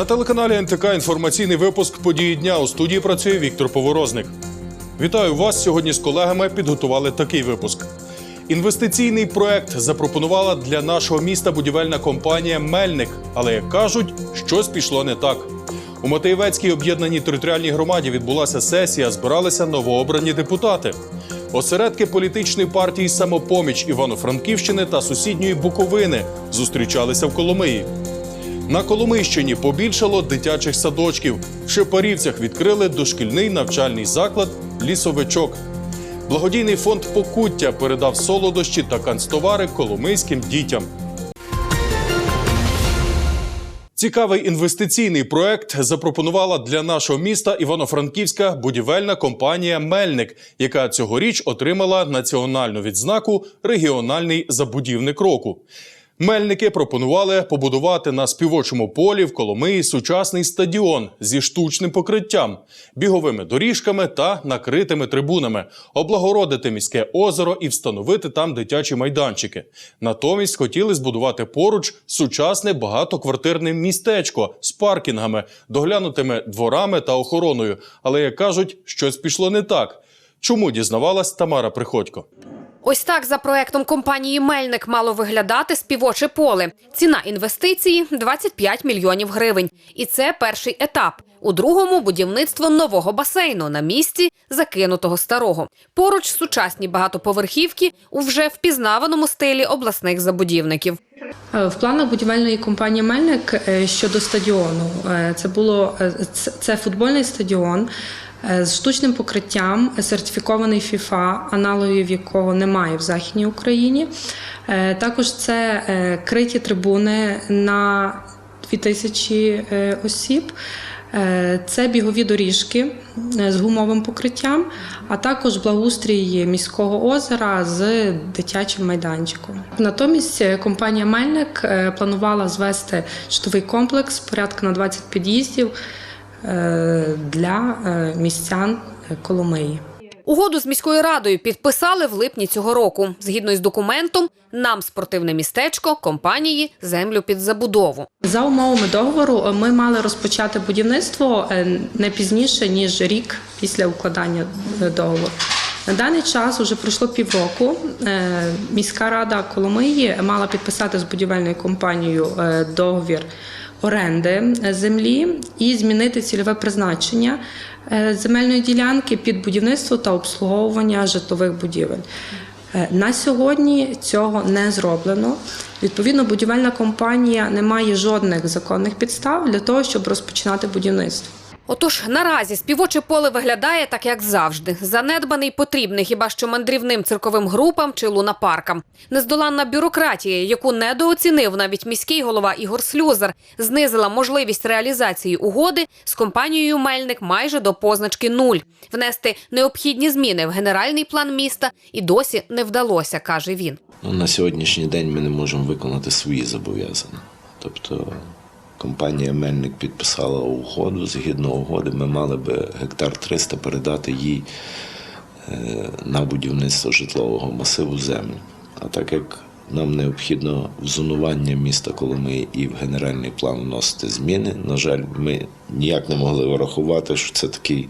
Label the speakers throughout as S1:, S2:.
S1: На телеканалі НТК інформаційний випуск події дня. У студії працює Віктор Поворозник. Вітаю вас. Сьогодні з колегами підготували такий випуск. Інвестиційний проект запропонувала для нашого міста будівельна компанія Мельник. Але як кажуть, щось пішло не так. У Матеєвецькій об'єднаній територіальній громаді відбулася сесія, збиралися новообрані депутати. Осередки політичної партії Самопоміч Івано-Франківщини та сусідньої Буковини зустрічалися в Коломиї. На Коломийщині побільшало дитячих садочків. В Шепарівцях відкрили дошкільний навчальний заклад Лісовичок. Благодійний фонд Покуття передав солодощі та канцтовари коломийським дітям. Цікавий інвестиційний проект запропонувала для нашого міста Івано-Франківська будівельна компанія Мельник, яка цьогоріч отримала національну відзнаку Регіональний забудівник року. Мельники пропонували побудувати на співочому полі в Коломиї сучасний стадіон зі штучним покриттям, біговими доріжками та накритими трибунами, облагородити міське озеро і встановити там дитячі майданчики. Натомість хотіли збудувати поруч сучасне багатоквартирне містечко з паркінгами, доглянутими дворами та охороною. Але як кажуть, щось пішло не так. Чому дізнавалась Тамара Приходько?
S2: Ось так за проектом компанії Мельник мало виглядати співоче поле. Ціна інвестиції 25 мільйонів гривень. І це перший етап. У другому будівництво нового басейну на місці закинутого старого. Поруч сучасні багатоповерхівки у вже впізнаваному стилі обласних забудівників.
S3: Е, В планах будівельної компанії Мельник е, щодо стадіону е, це було це- футбольний стадіон з штучним покриттям, е, сертифікований ФІФА, аналогів якого немає в Західній Україні. Е, Також це е, криті трибуни на 2000 е, осіб. Е, Це бігові доріжки е, з гумовим покриттям, а також благоустрій міського озера з дитячим майданчиком. Натомість е, компанія Мельник е, планувала звести житловий комплекс порядка на 20 під'їздів е, для е, містян е, Коломиї.
S2: Угоду з міською радою підписали в липні цього року. Згідно із документом, нам спортивне містечко, компанії, землю під забудову.
S3: За умовами договору е, ми мали розпочати будівництво е, не пізніше ніж рік після укладання е, договору. На даний час вже пройшло півроку. Е, Міська рада Коломиї мала підписати з будівельною компанією е, договір оренди е, землі і змінити цільове призначення е, земельної ділянки під будівництво та обслуговування житлових будівель. Е, На сьогодні цього не зроблено. Відповідно, будівельна компанія не має жодних законних підстав для того, щоб розпочинати будівництво.
S2: Отож, наразі співоче поле виглядає так, як завжди. Занедбаний потрібний хіба що мандрівним цирковим групам чи лунапаркам. Нездоланна бюрократія, яку недооцінив навіть міський голова Ігор Слюзар, знизила можливість реалізації угоди з компанією Мельник майже до позначки нуль. Внести необхідні зміни в генеральний план міста і досі не вдалося, каже він.
S4: Ну, на сьогоднішній день ми не можемо виконати свої зобов'язання. Тобто компанія Мельник підписала угоду. Згідно угоди, ми мали би гектар 300 передати їй е, на будівництво житлового масиву землю. А так як нам необхідно в зонування міста Коломиї і в генеральний план вносити зміни, на жаль, ми ніяк не могли врахувати, що це такий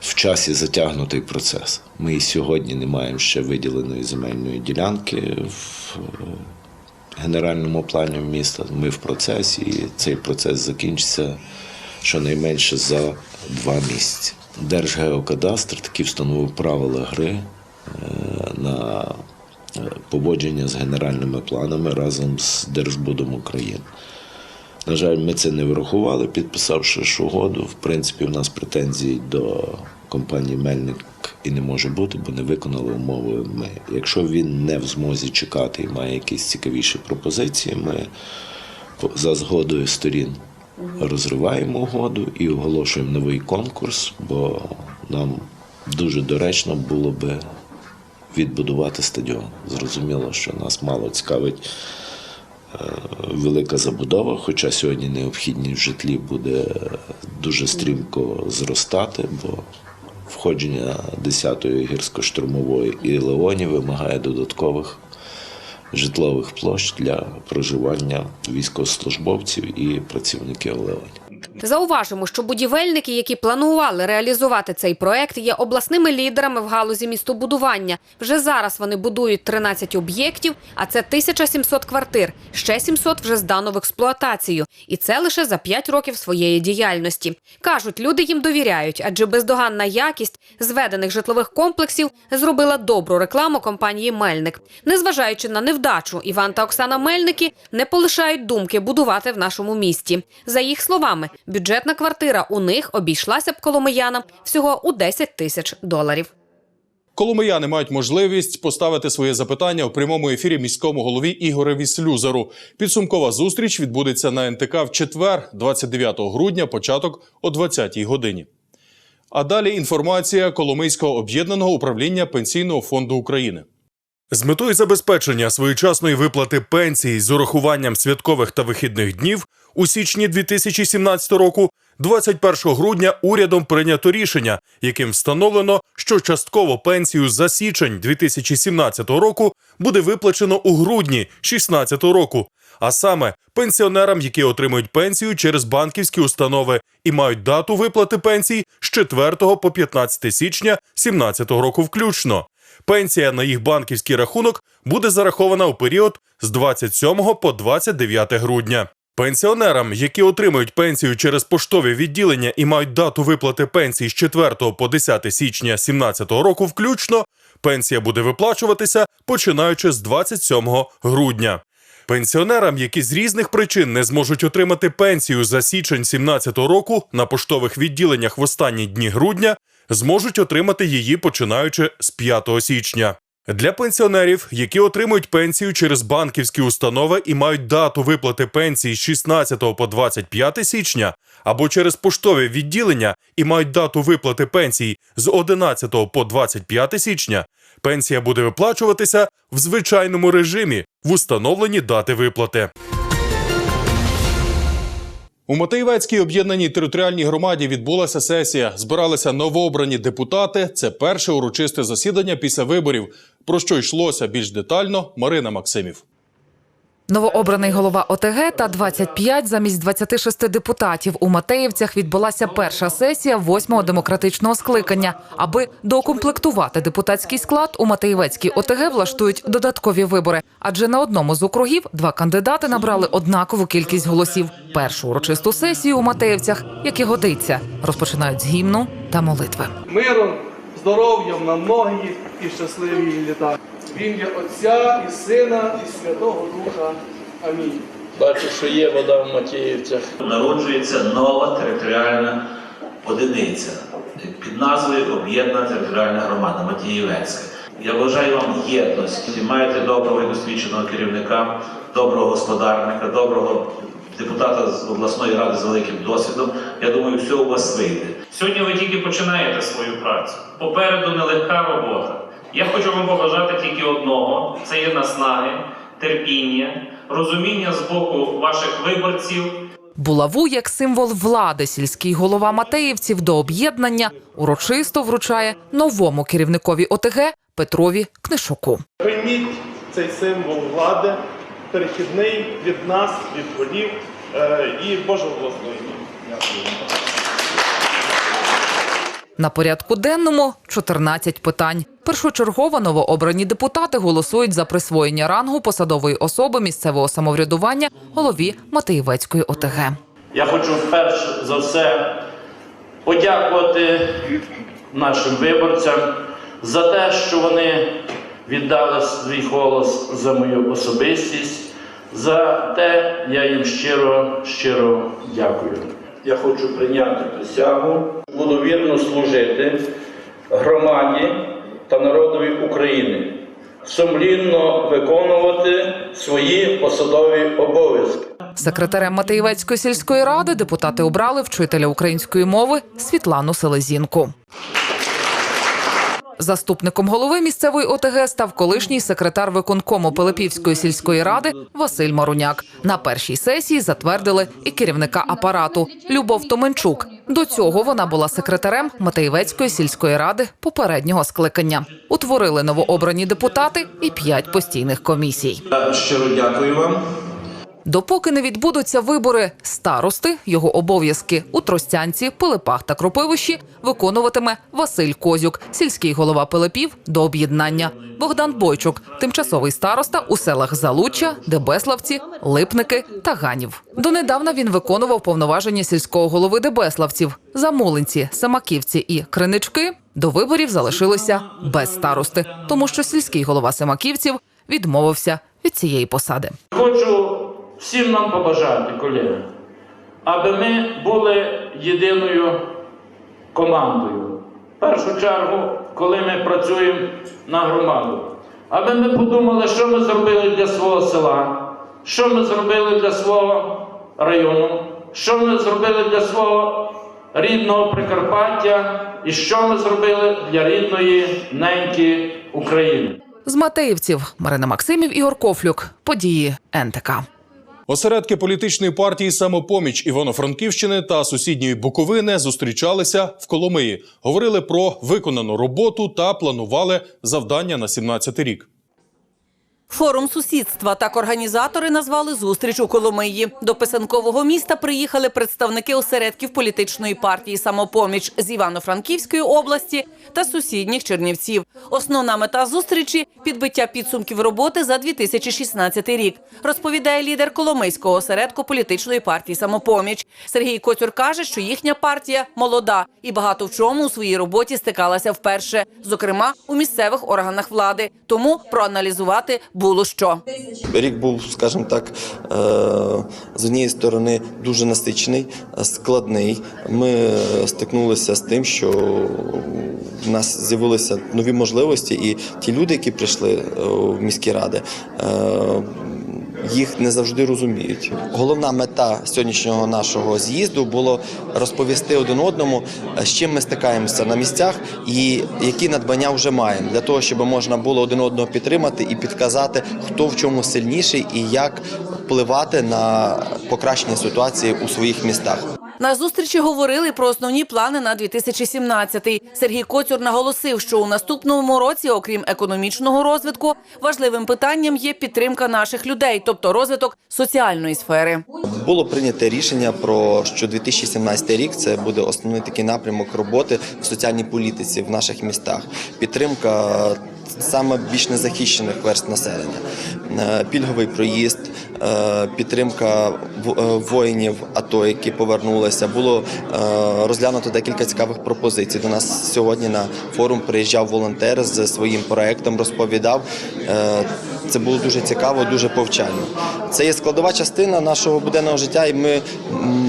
S4: в часі затягнутий процес. Ми і сьогодні не маємо ще виділеної земельної ділянки в генеральному плані міста. Ми в процесі, і цей процес закінчиться щонайменше за два місяці. Держгеокадастр таки встановив правила гри е, на е, поводження з генеральними планами разом з Держбудом України. На жаль, ми це не врахували, підписавши угоду. В принципі, в нас претензій до компанії Мельник і не може бути, бо не виконали умови. Ми. Якщо він не в змозі чекати і має якісь цікавіші пропозиції, ми за згодою сторін розриваємо угоду і оголошуємо новий конкурс, бо нам дуже доречно було би відбудувати стадіон. Зрозуміло, що нас мало цікавить велика забудова, хоча сьогодні необхідність в житлі буде дуже стрімко зростати, бо входження 10-ї гірсько-штурмової і Леоні вимагає додаткових житлових площ для проживання військовослужбовців і працівників ЛЕОНів.
S2: Зауважимо, що будівельники, які планували реалізувати цей проект, є обласними лідерами в галузі містобудування. Вже зараз вони будують 13 об'єктів, а це 1700 квартир. Ще 700 вже здано в експлуатацію. І це лише за 5 років своєї діяльності. Кажуть, люди їм довіряють, адже бездоганна якість зведених житлових комплексів зробила добру рекламу компанії Мельник. Незважаючи на невдачу, Іван та Оксана Мельники не полишають думки будувати в нашому місті. За їх словами, бюджетна квартира у них обійшлася б коломиянам всього у 10 тисяч доларів.
S1: Коломияни мають можливість поставити своє запитання у прямому ефірі міському голові Ігореві Слюзару. Підсумкова зустріч відбудеться на НТК в четвер, 29 грудня, початок о 20-й годині. А далі інформація Коломийського об'єднаного управління Пенсійного фонду України. З метою забезпечення своєчасної виплати пенсій з урахуванням святкових та вихідних днів у січні 2017 року, 21 грудня, урядом прийнято рішення, яким встановлено, що частково пенсію за січень 2017 року буде виплачено у грудні 2016 року. А саме пенсіонерам, які отримують пенсію через банківські установи і мають дату виплати пенсій з 4 по 15 січня 2017 року включно. Пенсія на їх банківський рахунок буде зарахована у період з 27 по 29 грудня. Пенсіонерам, які отримують пенсію через поштові відділення і мають дату виплати пенсії з 4 по 10 січня 2017 року включно, пенсія буде виплачуватися починаючи з 27 грудня. Пенсіонерам, які з різних причин не зможуть отримати пенсію за січень 2017 року на поштових відділеннях в останні дні грудня, зможуть отримати її починаючи з 5 січня. Для пенсіонерів, які отримують пенсію через банківські установи і мають дату виплати пенсії з 16 по 25 січня, або через поштові відділення і мають дату виплати пенсій з 11 по 25 січня, пенсія буде виплачуватися в звичайному режимі в установлені дати виплати. У Матеєвецькій об'єднаній територіальній громаді відбулася сесія. Збиралися новообрані депутати. Це перше урочисте засідання після виборів. Про що йшлося більш детально, Марина Максимів.
S5: Новообраний голова ОТГ та 25 замість 26 депутатів у Матеївцях відбулася перша сесія восьмого демократичного скликання. Аби доукомплектувати депутатський склад, у Матеївецькій ОТГ влаштують додаткові вибори. Адже на одному з округів два кандидати набрали однакову кількість голосів. Першу урочисту сесію у Матеївцях, як і годиться, розпочинають з гімну та молитви.
S6: миром, здоров'ям на многі і щасливі літа. В ім'я Отця і Сина, і Святого Духа. Амінь.
S7: Бачу, що є вода в Матіївцях.
S8: народжується нова територіальна одиниця під назвою Об'єднана територіальна громада Матіївецька. Я бажаю вам єдності. Маєте доброго і досвідченого керівника, доброго господарника, доброго депутата з обласної ради з великим досвідом. Я думаю, все у вас вийде.
S9: Сьогодні ви тільки починаєте свою працю. Попереду нелегка робота. Я хочу вам побажати тільки одного: це є наснаги, терпіння, розуміння з боку ваших виборців.
S5: Булаву як символ влади сільський голова Матеївців до об'єднання урочисто вручає новому керівникові ОТГ Петрові Книшуку.
S6: Прийміть цей символ влади, перехідний від нас, від голів е, і Божого благословення.
S5: На порядку денному 14 питань. Першочергово новообрані депутати голосують за присвоєння рангу посадової особи місцевого самоврядування голові Матеївецької ОТГ.
S7: Я хочу перш за все подякувати нашим виборцям за те, що вони віддали свій голос за мою особистість. За те я їм щиро, щиро дякую. Я хочу прийняти присягу. Буду вірно служити громаді та народові України, сумлінно виконувати свої посадові обов'язки.
S5: Секретарем Матеєвецької сільської ради депутати обрали вчителя української мови Світлану Селезінку. Заступником голови місцевої ОТГ став колишній секретар виконкому Пилипівської сільської ради Василь Маруняк. На першій сесії затвердили і керівника апарату Любов Томенчук. До цього вона була секретарем Матеєвецької сільської ради попереднього скликання. Утворили новообрані депутати і п'ять постійних комісій.
S8: Щиро дякую вам.
S5: Допоки не відбудуться вибори старости, його обов'язки у Тростянці, Пилипах та Кропивищі виконуватиме Василь Козюк, сільський голова Пилипів до об'єднання. Богдан Бойчук, тимчасовий староста у селах Залуччя, Дебеславці, Липники та Ганів. Донедавна він виконував повноваження сільського голови Дебеславців. Замолинці, Самаківці і Кринички до виборів залишилися без старости, тому що сільський голова Самаківців відмовився від цієї посади.
S7: Хочу всім нам побажати, колеги, аби ми були єдиною командою. В першу чергу, коли ми працюємо на громаду, аби ми подумали, що ми зробили для свого села, що ми зробили для свого району, що ми зробили для свого рідного Прикарпаття і що ми зробили для рідної неньки України.
S5: З Матеївців Марина Максимів, Ігор Кофлюк. Події НТК.
S1: Осередки політичної партії Самопоміч Івано-Франківщини та сусідньої Буковини зустрічалися в Коломиї, говорили про виконану роботу та планували завдання на 17 рік.
S10: Форум сусідства так організатори назвали зустріч у Коломиї. До писанкового міста приїхали представники осередків політичної партії Самопоміч з Івано-Франківської області та сусідніх Чернівців. Основна мета зустрічі підбиття підсумків роботи за 2016 рік. Розповідає лідер Коломийського осередку політичної партії Самопоміч. Сергій Коцюр каже, що їхня партія молода і багато в чому у своїй роботі стикалася вперше, зокрема у місцевих органах влади. Тому проаналізувати було що.
S11: Рік був, скажімо так, е, з однієї сторони дуже насичений, е, складний. Ми е, стикнулися з тим, що в нас з'явилися нові можливості, і ті люди, які прийшли е, в міські ради, е, їх не завжди розуміють. Головна мета сьогоднішнього нашого з'їзду було розповісти один одному, е, з чим ми стикаємося на місцях і які надбання вже маємо для того, щоб можна було один одного підтримати і підказати, хто в чому сильніший і як впливати на покращення ситуації у своїх містах.
S10: На зустрічі говорили про основні плани на 2017-й. Сергій Коцюр наголосив, що у наступному році, окрім економічного розвитку, важливим питанням є підтримка наших людей, тобто розвиток соціальної сфери.
S11: Було прийнято рішення про що 2017 рік це буде основний такий напрямок роботи в соціальній політиці в наших містах. Підтримка саме більш незахищених верст населення, Е, пільговий проїзд, е, підтримка е, воїнів АТО, які повернулися. Було е, розглянуто декілька цікавих пропозицій. До нас сьогодні на форум приїжджав волонтер з своїм проектом, розповідав. Е, Це було дуже цікаво, дуже повчально. Це є складова частина нашого буденного життя, і ми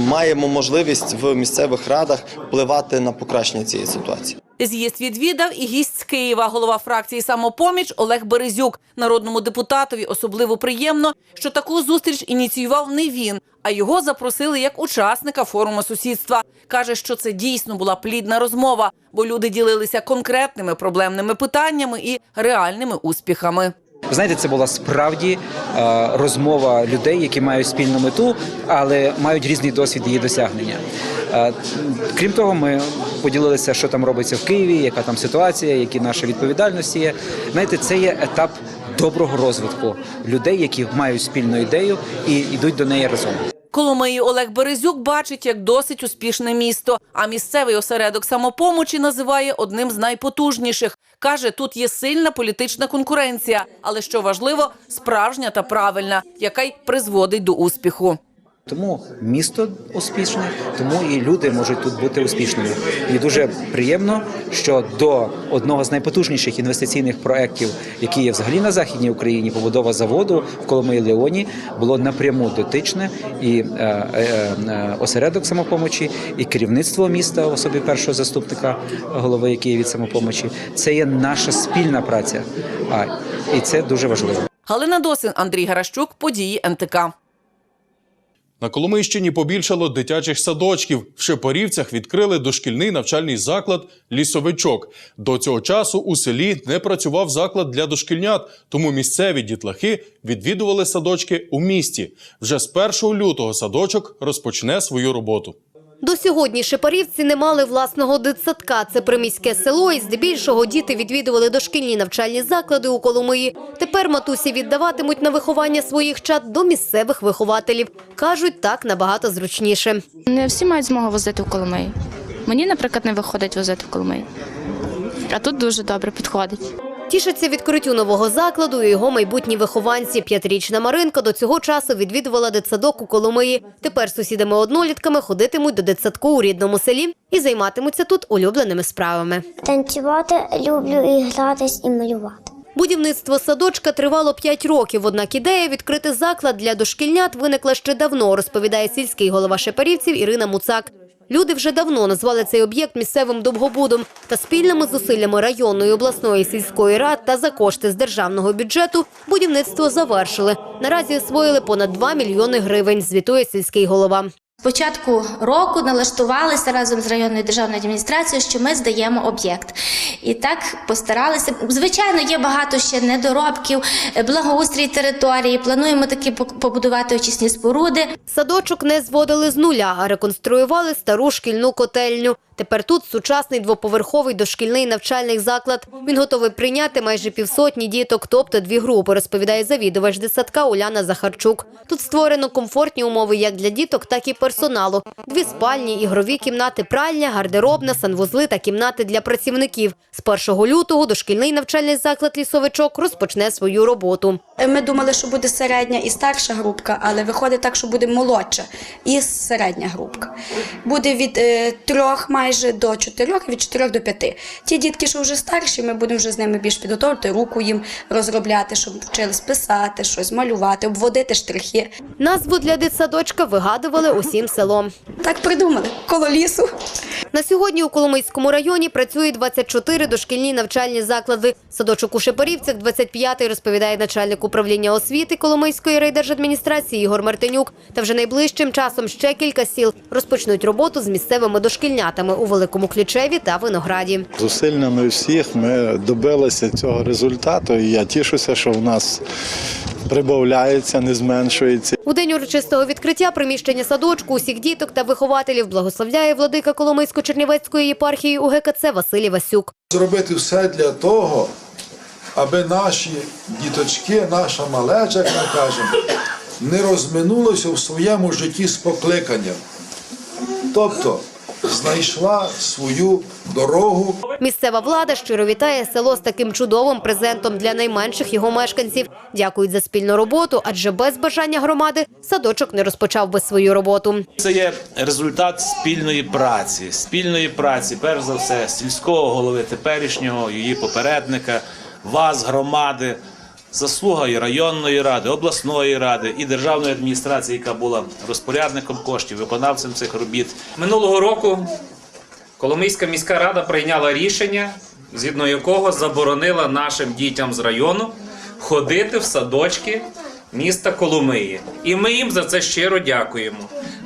S11: маємо можливість в місцевих радах впливати на покращення цієї ситуації.
S10: З'їзд відвідав і гість з Києва, голова фракції «Самопоміч» Олег Березюк. Народному депутатові особливо приємно, що таку зустріч ініціював не він, а його запросили як учасника форуму сусідства. Каже, що це дійсно була плідна розмова, бо люди ділилися конкретними проблемними питаннями і реальними успіхами.
S12: Знаєте, це була справді е, розмова людей, які мають спільну мету, але мають різний досвід її досягнення. Е, крім того, ми поділилися, що там робиться в Києві, яка там ситуація, які наші відповідальності є. Знаєте, це є етап доброго розвитку людей, які мають спільну ідею і йдуть до неї разом.
S10: Коломиї Олег Березюк бачить як досить успішне місто, а місцевий осередок самопомочі називає одним з найпотужніших. Каже, тут є сильна політична конкуренція, але що важливо, справжня та правильна, яка й призводить до успіху.
S12: Тому місто успішне, тому і люди можуть тут бути успішними. І дуже приємно, що до одного з найпотужніших інвестиційних проєктів, які є взагалі на західній Україні, побудова заводу в Коломиї Леоні, було напряму дотичне і е, е, е, осередок самопомочі, і керівництво міста в особі першого заступника голови, який є від самопомочі. Це є наша спільна праця, і це дуже важливо.
S10: Галина Досин, Андрій Гаращук, події НТК.
S1: На Коломийщині побільшало дитячих садочків. В Шепорівцях відкрили дошкільний навчальний заклад Лісовичок. До цього часу у селі не працював заклад для дошкільнят, тому місцеві дітлахи відвідували садочки у місті. Вже з 1 лютого садочок розпочне свою роботу.
S13: До сьогодні шепарівці не мали власного дитсадка. Це приміське село, і здебільшого діти відвідували дошкільні навчальні заклади у Коломиї. Тепер матусі віддаватимуть на виховання своїх чад до місцевих вихователів. Кажуть, так набагато зручніше.
S14: Не всі мають змогу возити в Коломию. Мені, наприклад, не виходить возити в Коломию. А тут дуже добре підходить.
S13: Тішаться відкриттю нового закладу і його майбутні вихованці. П'ятирічна Маринка до цього часу відвідувала дитсадок у Коломиї. Тепер сусідами-однолітками ходитимуть до дитсадку у рідному селі і займатимуться тут улюбленими справами.
S15: Танцювати люблю і гратись, і малювати.
S13: Будівництво садочка тривало 5 років. Однак ідея відкрити заклад для дошкільнят виникла ще давно, розповідає сільський голова Шепарівців Ірина Муцак. Люди вже давно назвали цей об'єкт місцевим довгобудом та спільними зусиллями районної, обласної, сільської рад та за кошти з державного бюджету будівництво завершили. Наразі освоїли понад 2 мільйони гривень, звітує сільський голова.
S15: З початку року налаштувалися разом з районною державною адміністрацією, що ми здаємо об'єкт. І так постаралися. Звичайно, є багато ще недоробків, е, благоустрій території. Плануємо таки побудувати очисні споруди.
S13: Садочок не зводили з нуля, а реконструювали стару шкільну котельню. Тепер тут сучасний двоповерховий дошкільний навчальний заклад. Він готовий прийняти майже півсотні діток, тобто дві групи, розповідає завідувач дитсадка Уляна Захарчук. Тут створено комфортні умови як для діток, так і персоналу. Дві спальні, ігрові кімнати, пральня, гардеробна, санвузли та кімнати для працівників. З 1 лютого дошкільний навчальний заклад «Лісовичок» розпочне свою роботу.
S16: Ми думали, що буде середня і старша групка, але виходить так, що буде молодша і середня групка. Буде від е, трьох майже до чотирьох, від чотирьох до п'яти. Ті дітки, що вже старші, ми будемо вже з ними більш підготовити, руку їм розробляти, щоб вчились писати, щось малювати, обводити штрихи.
S13: Назву для дитсадочка вигадували усім селом.
S16: Так придумали коло лісу.
S13: На сьогодні у Коломийському районі працює 24 дошкільні навчальні заклади. Садочок у Шепарівцях 25-й, розповідає начальник управління освіти Коломийської райдержадміністрації Ігор Мартинюк. Та вже найближчим часом ще кілька сіл розпочнуть роботу з місцевими дошкільнятами у Великому Ключеві та Винограді.
S17: Зусиллями всіх ми добилися цього результату, і я тішуся, що в нас прибавляється, не зменшується.
S13: У день урочистого відкриття приміщення садочку усіх діток та вихователів благословляє владика Коломийсько-Чернівецької єпархії УГКЦ Василій Васюк.
S18: Зробити все для того, аби наші діточки, наша малеча, як ми кажемо, не розминулося в своєму житті з покликанням. Тобто знайшла свою дорогу.
S13: Місцева влада щиро вітає село з таким чудовим презентом для найменших його мешканців. Дякують за спільну роботу, адже без бажання громади садочок не розпочав би свою роботу.
S19: Це є результат спільної праці, спільної праці, перш за все, сільського голови теперішнього, її попередника, вас, громади, заслуга і районної ради, обласної ради і державної адміністрації, яка була розпорядником коштів, виконавцем цих робіт.
S9: Минулого року Коломийська міська рада прийняла рішення, згідно якого заборонила нашим дітям з району ходити в садочки міста Коломиї. І ми їм за це щиро дякуємо.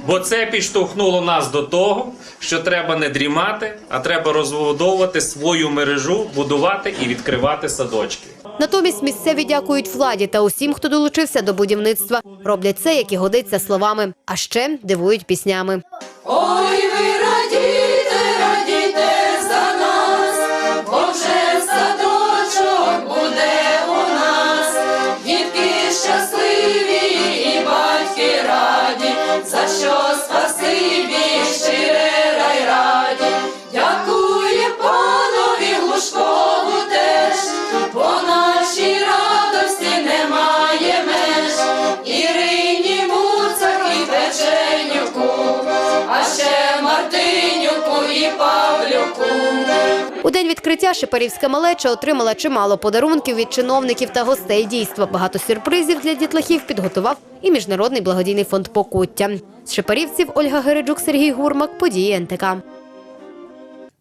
S9: Бо це підштовхнуло нас до того, що треба не дрімати, а треба розбудовувати свою мережу, будувати і відкривати садочки.
S13: Натомість місцеві дякують владі та усім, хто долучився до будівництва. Роблять це, як і годиться словами, а ще дивують піснями.
S20: Ой, ви і Павлюку.
S13: У день відкриття Шепарівська малеча отримала чимало подарунків від чиновників та гостей дійства. Багато сюрпризів для дітлахів підготував і міжнародний благодійний фонд Покуття. З Шепарівців Ольга Гереджук, Сергій Гурмак, події НТК.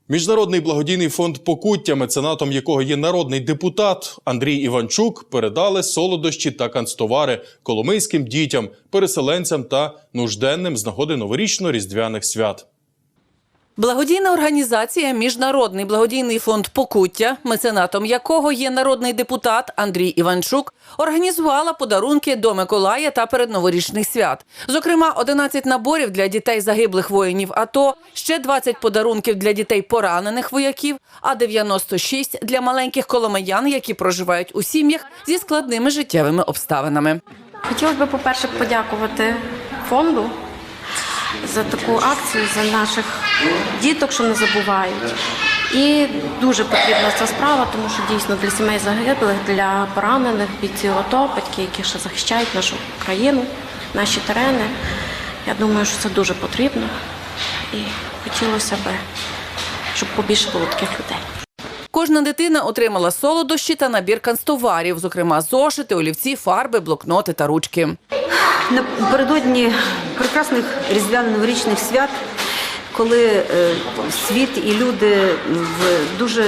S1: Міжнародний благодійний фонд Покуття, меценатом якого є народний депутат Андрій Іванчук, передали солодощі та канцтовари коломийським дітям, переселенцям та нужденним з нагоди новорічно-різдвяних свят.
S10: Благодійна організація Міжнародний благодійний фонд Покуття, меценатом якого є народний депутат Андрій Іванчук, організувала подарунки до Миколая та передноворічних свят. Зокрема, 11 наборів для дітей загиблих воїнів АТО, ще 20 подарунків для дітей поранених вояків, а 96 для маленьких коломиян, які проживають у сім'ях зі складними життєвими обставинами.
S21: Хотілося б, по-перше, подякувати фонду за таку акцію, за наших діток, що не забувають. І дуже потрібна ця справа, тому що дійсно для сімей загиблих, для поранених бійців АТО, батьки, які ще захищають нашу країну, наші терени. Я думаю, що це дуже потрібно. І хотілося б, щоб побільше було таких людей.
S10: Кожна дитина отримала солодощі та набір канцтоварів, зокрема зошити, олівці, фарби, блокноти та ручки.
S22: Напередодні прекрасних різдвяно-новорічних свят, коли е, світ і люди в дуже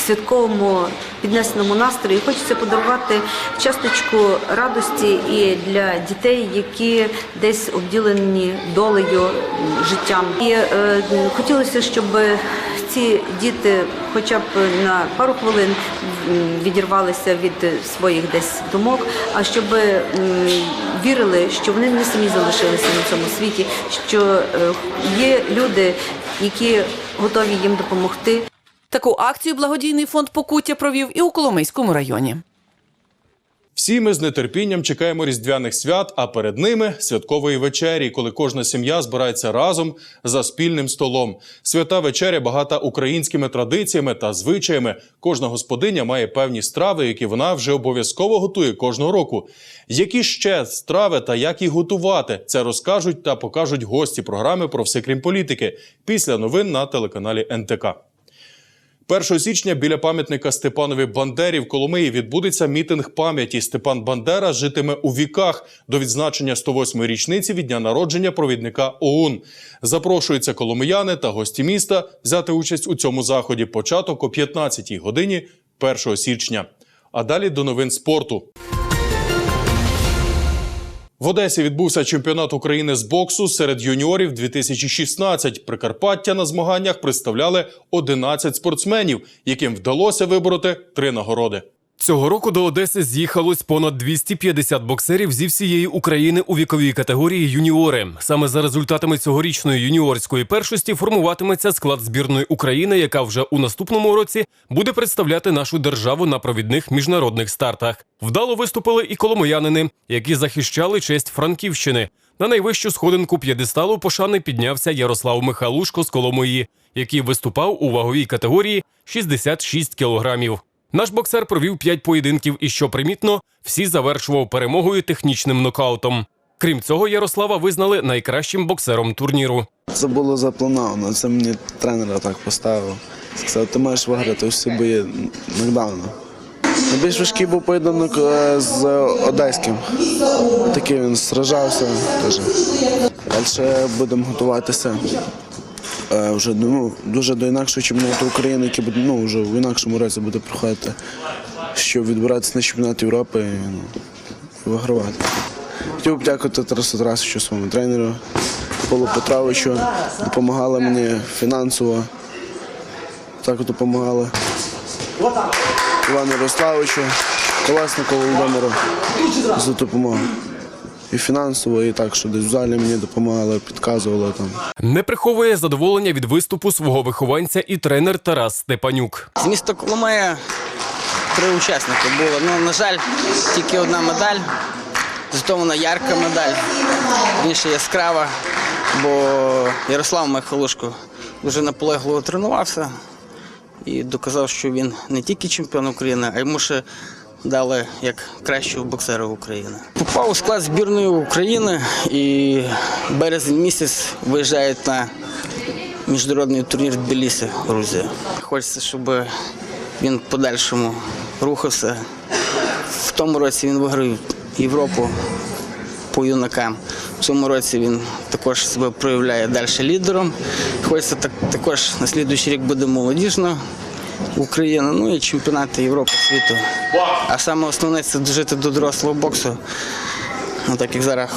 S22: святковому піднесеному настрої, хочеться подарувати часточку радості і для дітей, які десь обділені долею життям. І е, хотілося, щоб ці діти, хоча б на пару хвилин відірвалися від своїх десь думок, а щоб вірили, що вони не самі залишилися на цьому світі, що е, є люди, які готові їм допомогти.
S10: Таку акцію благодійний фонд Покуття провів і у Коломийському районі.
S1: Всі ми з нетерпінням чекаємо різдвяних свят, а перед ними святкової вечері, коли кожна сім'я збирається разом за спільним столом. Свята вечеря багата українськими традиціями та звичаями. Кожна господиня має певні страви, які вона вже обов'язково готує кожного року. Які ще страви та як їх готувати, це розкажуть та покажуть гості програми про все крім політики після новин на телеканалі НТК. 1 січня біля пам'ятника Степанові Бандері в Коломиї відбудеться мітинг пам'яті. Степан Бандера житиме у віках до відзначення 108-ї річниці від дня народження провідника ОУН. Запрошуються коломияни та гості міста взяти участь у цьому заході. Початок о 15-й годині 1 січня. А далі до новин спорту. В Одесі відбувся чемпіонат України з боксу серед юніорів 2016. Прикарпаття на змаганнях представляли 11 спортсменів, яким вдалося вибороти три нагороди.
S23: Цього року до Одеси з'їхалось понад 250 боксерів зі всієї України у віковій категорії юніори. Саме за результатами цьогорічної юніорської першості формуватиметься склад збірної України, яка вже у наступному році буде представляти нашу державу на провідних міжнародних стартах. Вдало виступили і коломиянини, які захищали честь Франківщини. На найвищу сходинку п'єдесталу пошани піднявся Ярослав Михалушко з Коломиї, який виступав у ваговій категорії 66 кілограмів. Наш боксер провів п'ять поєдинків, і що примітно, всі завершував перемогою технічним нокаутом. Крім цього, Ярослава визнали найкращим боксером турніру.
S24: Це було заплановано. Це мені тренер так поставив. Сказав, ти маєш виграти всі бої нокдауном. Найбільш важкий був поєдинок е, з Одеським. Такий він сражався. Далі будемо готуватися вже ну, дуже до інакшого чемпіонату України, який буде ну, вже в інакшому році буде проходити, щоб відбиратися на чемпіонат Європи і, ну, вигравати. Хотів подякувати Тарасу Тарасовичу, своєму тренеру, Полу Петровичу. Допомагали мені фінансово. Так от допомагали. Івану Ярославовичу, Колеснику Володимиру за допомогу. І фінансово, і так, що десь в залі мені допомагали, підказували там.
S23: Не приховує задоволення від виступу свого вихованця і тренер Тарас Степанюк.
S25: З міста Коломия три учасники було. Ну, на жаль, тільки одна медаль. Зато вона ярка медаль, інша яскрава, бо Ярослав Михалушко дуже наполегливо тренувався і доказав, що він не тільки чемпіон України, а йому ще дали як кращого боксера України. Попав у склад збірної України і березень місяць виїжджають на міжнародний турнір Тбілісі, Грузія. Хочеться, щоб він подальшому рухався. В тому році він виграв Європу по юнакам. В цьому році він також себе проявляє далі лідером. Хочеться так, також на слідуючий рік буде молодіжна Україна, ну і чемпіонати Європи світу. А саме основне це дожити до дорослого боксу. Ну, так як зараз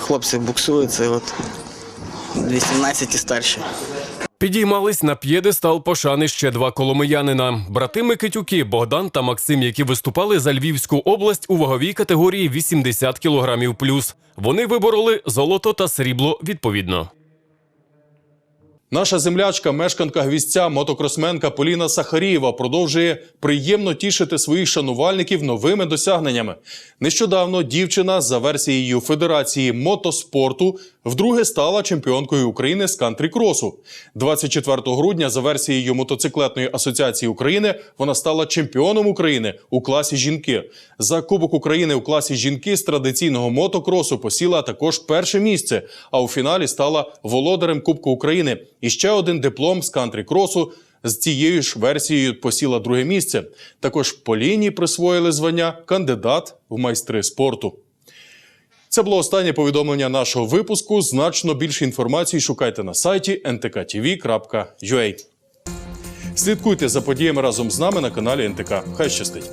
S25: хлопці боксують, це от 18 і старші.
S23: Підіймались на п'єдестал пошани ще два коломиянина. Брати Микитюки Богдан та Максим, які виступали за Львівську область у ваговій категорії 80 кілограмів плюс. Вони вибороли золото та срібло відповідно.
S1: Наша землячка, мешканка гвіздця, мотокросменка Поліна Сахарієва продовжує приємно тішити своїх шанувальників новими досягненнями. Нещодавно дівчина за версією Федерації мотоспорту вдруге стала чемпіонкою України з кантрі-кросу. 24 грудня за версією мотоциклетної асоціації України вона стала чемпіоном України у класі жінки. За Кубок України у класі жінки з традиційного мотокросу посіла також перше місце, а у фіналі стала володарем Кубку України. І ще один диплом з кантрі-кросу з цією ж версією посіла друге місце. Також Поліні присвоїли звання кандидат в майстри спорту. Це було останнє повідомлення нашого випуску. Значно більше інформації шукайте на сайті ntkTV.ua. Слідкуйте за подіями разом з нами на каналі НТК. Хай щастить!